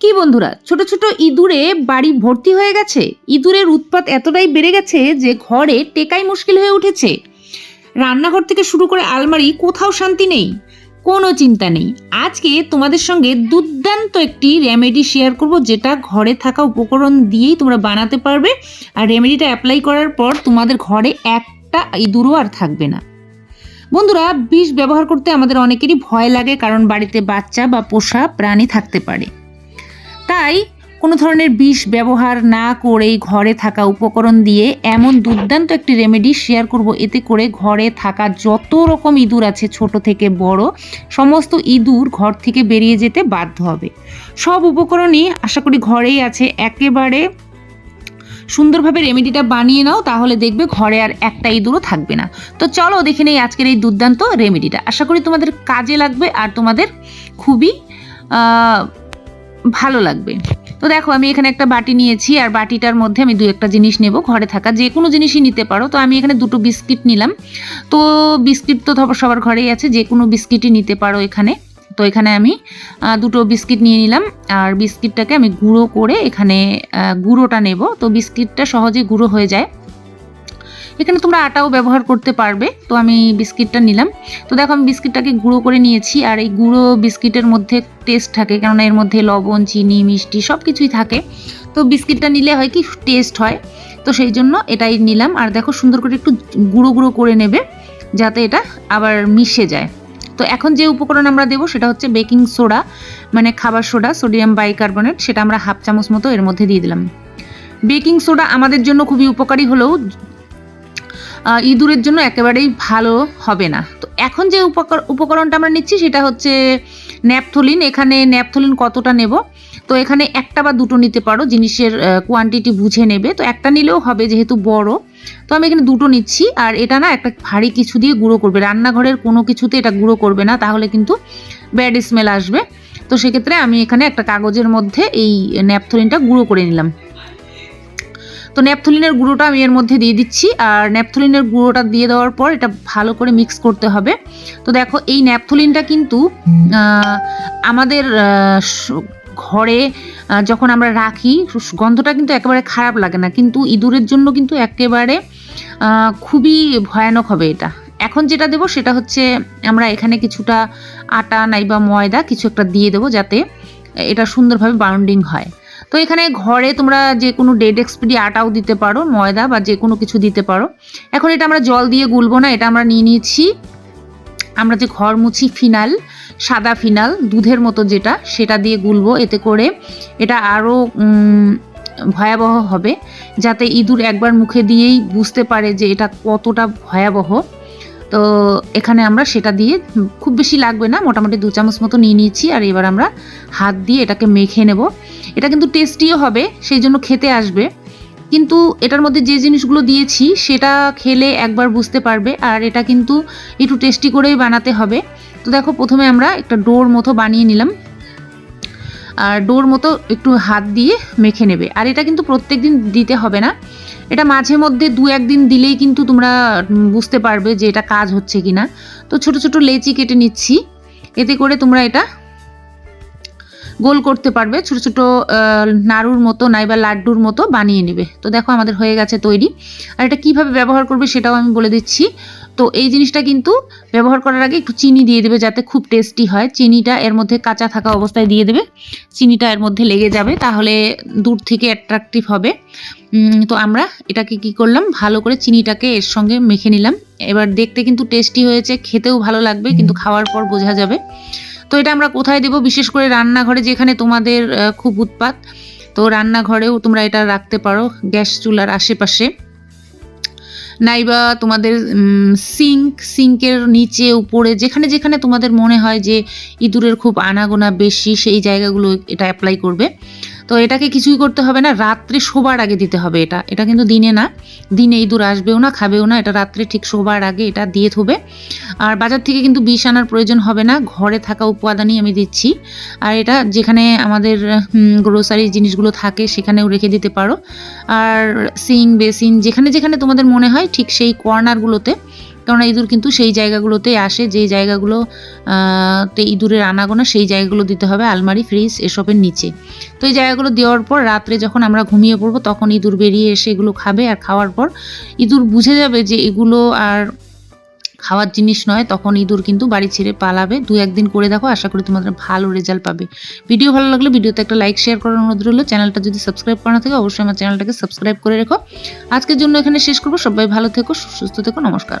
কি বন্ধুরা, ছোট ছোট ইঁদুরে বাড়ি ভর্তি হয়ে গেছে? ইঁদুরের উৎপাত এতটাই বেড়ে গেছে যে ঘরে টেকাই মুশকিল হয়ে উঠেছে। রান্নাঘর থেকে শুরু করে আলমারি, কোথাও শান্তি নেই, কোনো চিন্তা নেই। আজকে তোমাদের সঙ্গে দুর্দান্ত একটি রেমেডি শেয়ার করব, যেটা ঘরে থাকা উপকরণ দিয়েই তোমরা বানাতে পারবে। আর রেমেডিটা অ্যাপ্লাই করার পর তোমাদের ঘরে একটা ইঁদুরও আর থাকবে না। বন্ধুরা, বিষ ব্যবহার করতে আমাদের অনেকেরই ভয় লাগে, কারণ বাড়িতে বাচ্চা বা পোষা প্রাণী থাকতে পারে। তাই কোনো ধরনের বিষ ব্যবহার না করেই ঘরে থাকা উপকরণ দিয়ে এমন দুর্দান্ত একটি রেমেডি শেয়ার করব। এতে করে ঘরে থাকা যত রকম ইঁদুর আছে, ছোট থেকে বড়, সমস্ত ইঁদুর ঘর থেকে বেরিয়ে যেতে বাধ্য হবে। সব উপকরণই আশা করি ঘরেই আছে। একেবারে সুন্দরভাবে রেমেডিটা বানিয়ে নাও, তাহলে দেখবে ঘরে আর একটা ইঁদুরও থাকবে না। তো চলো দেখে নেই আজকের এই দুর্দান্ত রেমেডিটা আশা করি তোমাদের কাজে লাগবে আর তোমাদের খুবই ভালো লাগবে। তো দেখো, আমি এখানে একটা বাটি নিয়েছি, আর বাটিটার মধ্যে আমি দু একটা জিনিস নেব ঘরে থাকা। যে কোনো জিনিসই নিতে পারো। তো আমি এখানে দুটো বিস্কিট নিলাম। তো বিস্কিট তো ধরো সবার ঘরেই আছে, যে কোনো বিস্কিটই নিতে পারো এখানে। তো এখানে আমি দুটো বিস্কিট নিয়ে নিলাম। আর বিস্কিটটাকে আমি গুঁড়ো করে এখানে গুঁড়োটা নেব। তো বিস্কিটটা সহজে গুঁড়ো হয়ে যায়। এখানে তোমরা আটাও ব্যবহার করতে পারবে। তো আমি বিস্কিটটা নিলাম। তো দেখো আমি বিস্কিটটাকে গুঁড়ো করে নিয়েছি, আর এই গুঁড়ো বিস্কিটের মধ্যে টেস্ট থাকে, কেননা এর মধ্যে লবণ, চিনি, মিষ্টি সব কিছুই থাকে। তো বিস্কিটটা নিলে হয় কি টেস্ট হয়। তো সেই জন্য এটাই নিলাম। আর দেখো সুন্দর করে একটু গুঁড়ো গুঁড়ো করে নেবে, যাতে এটা আবার মিশে যায়। তো এখন যে উপকরণ আমরা দেবো সেটা হচ্ছে বেকিং সোডা মানে খাবার সোডা, সোডিয়াম বাইকার্বনেট, সেটা আমরা হাফ চামচ মতো এর মধ্যে দিয়ে দিলাম। বেকিং সোডা আমাদের জন্য খুবই উপকারী হলেও ইঁদুরের জন্য একেবারেই ভালো হবে না। তো এখন যে উপকর- উপকরণটা আমরা নিচ্ছি সেটা হচ্ছে ন্যাপথলিন। এখানে ন্যাপথলিন কতটা নেব? তো এখানে একটা বা দুটো নিতে পারো, জিনিসের কোয়ান্টিটি বুঝে নেবে। তো একটা নিলেও হবে যেহেতু বড়। তো আমি এখানে দুটো নিচ্ছি। আর এটা না একটা ভারী কিছু দিয়ে গুঁড়ো করবে। রান্নাঘরের কোনো কিছুতে এটা গুঁড়ো করবে না, তাহলে কিন্তু ব্যাড স্মেল আসবে। তো সেক্ষেত্রে আমি এখানে একটা কাগজের মধ্যে এই ন্যাপথলিনটা গুঁড়ো করে নিলাম। তো ন্যাপথলিনের গুঁড়োটা আমি এর মধ্যে দিয়ে দিচ্ছি, আর ন্যাপথলিনের গুঁড়োটা দিয়ে দেওয়ার পর এটা ভালো করে মিক্স করতে হবে। তো দেখো, এই ন্যাপথলিনটা কিন্তু আমাদের ঘরে যখন আমরা রাখি গন্ধটা কিন্তু একেবারে খারাপ লাগে না, কিন্তু ইঁদুরের জন্য কিন্তু একেবারে খুবই ভয়ানক হবে এটা। এখন যেটা দেবো সেটা হচ্ছে, আমরা এখানে কিছুটা আটা, নাইবা ময়দা, কিছু একটা দিয়ে দেবো যাতে এটা সুন্দরভাবে বাউন্ডিং হয়। তো এখানে ঘরে তোমরা যে কোনো ডেড এক্সপিডি আটাও দিতে পারো, ময়দা বা যে কোনো কিছু দিতে পারো। এখন এটা আমরা জল দিয়ে গুলবো না, এটা আমরা নিয়ে নিয়েছি। আমরা যে ঘর মুছি ফিনাল, সাদা ফিনাল, দুধের মতো যেটা, সেটা দিয়ে গুলবো, এতে করে এটা আরও ভয়াবহ হবে। যাতে ইঁদুর একবার মুখে দিয়েই বুঝতে পারে যে এটা কতটা ভয়াবহ। তো এখানে আমরা সেটা দিয়ে খুব বেশি লাগবে না, মোটামুটি দু চামচ মতো নিয়ে নিয়েছি আর এবার আমরা হাত দিয়ে এটাকে মেখে নেব। এটা কিন্তু টেস্টিও হবে, সেই জন্য খেতে আসবে। কিন্তু এটার মধ্যে যে জিনিসগুলো দিয়েছি সেটা খেলে একবার বুঝতে পারবে আর এটা কিন্তু একটু টেস্টি করেই বানাতে হবে। তো দেখো প্রথমে আমরা একটা ডোর মতো বানিয়ে নিলাম। ডোর মতো একটু হাত দিয়ে মেখে নেবে। আর এটা কিন্তু প্রত্যেক দিন দিতে হবে না। এটা মাঝে মধ্যে দু একদিন দিলেই কিন্তু তোমরা বুঝতে পারবে যে এটা কাজ হচ্ছে কি না তো ছোট ছোট লেচি কেটে নিচ্ছি। এতে করে তোমরা এটা গোল করতে পারবে। ছোট ছোট নাড়ুর মতো নাইবা লাড্ডুর মতো বানিয়ে নেবে। তো দেখো আমাদের হয়ে গেছে তৈরি। আর এটা কীভাবে ব্যবহার করবে সেটাও আমি বলে দিচ্ছি। তো এই জিনিসটা কিন্তু ব্যবহার করার আগে একটু চিনি দিয়ে দেবে যাতে খুব টেস্টি হয়। চিনিটা এর মধ্যে কাঁচা থাকা অবস্থায় দিয়ে দেবে। চিনিটা এর মধ্যে লেগে যাবে, তাহলে দূর থেকে অ্যাট্রাকটিভ হবে। তো আমরা এটাকে কি করলাম? ভালো করে চিনিটাকে এর সঙ্গে মেখে নিলাম। এবার দেখতে কিন্তু টেস্টি হয়েছে, খেতেও ভালো লাগবে, কিন্তু খাওয়ার পর বোঝা যাবে। তো এটা আমরা কোথায় দেবো? বিশেষ করে রান্নাঘরে, যেখানে তোমাদের খুব উৎপাত। তো রান্নাঘরেও তোমরা এটা রাখতে পারো, গ্যাস চুলার আশেপাশে। নাইবা তোমাদের সিঙ্ক সিঙ্কের নিচে, উপরে, যেখানে যেখানে তোমাদের মনে হয় যে ইঁদুরের খুব আনাগোনা বেশি, সেই জায়গাগুলো এটা অ্যাপ্লাই করবে। তো এটাকে কিছুই করতে হবে না, রাত্রে শোবার আগে দিতে হবে এটা। এটা কিন্তু দিনে না, দিনে ইঁদুর আসবেও না, খাবেও না, এটা রাত্রে ঠিক শোবার আগে এটা দিয়ে থবে আর বাজার থেকে কিন্তু বিষ আনার প্রয়োজন হবে না, ঘরে থাকা উপাদানই আমি দিচ্ছি। আর এটা যেখানে আমাদের গ্রোসারি জিনিসগুলো থাকে সেখানেও রেখে দিতে পারো। আর সিং, বেসিন, যেখানে যেখানে তোমাদের মনে হয় ঠিক সেই কর্নারগুলোতে কারণ ইঁদুর কিন্তু সেই জায়গাগুলোতেই আসে যে জায়গাগুলো তে ইঁদুরের আনাগোনা, সেই জায়গাগুলো দিতে হবে, আলমারি, ফ্রিজ এসবের নিচে। তো এই জায়গাগুলো দেওয়ার পর রাত্রে যখন আমরা ঘুমিয়ে পড়ব, তখন ইঁদুর বেরিয়ে এসে এগুলো খাবে আর খাওয়ার পর ইঁদুর বুঝে যাবে যে এগুলো আর খাওয়ার জিনিস নয়, তখন ইঁদুর কিন্তু বাড়ি ছেড়ে পালাবে। দু একদিন করে দেখো, আশা করি তোমাদের ভালো রেজাল্ট পাবে। ভিডিও ভালো লাগলে ভিডিওতে একটা লাইক, শেয়ার করার অনুরোধ রইল। চ্যানেলটা যদি সাবস্ক্রাইব করা থাকে, অবশ্যই আমার চ্যানেলটাকে সাবস্ক্রাইব করে রেখো। আজকের জন্য এখানে শেষ করব। সবাই ভালো থেকো, সুস্থ থেকো, নমস্কার।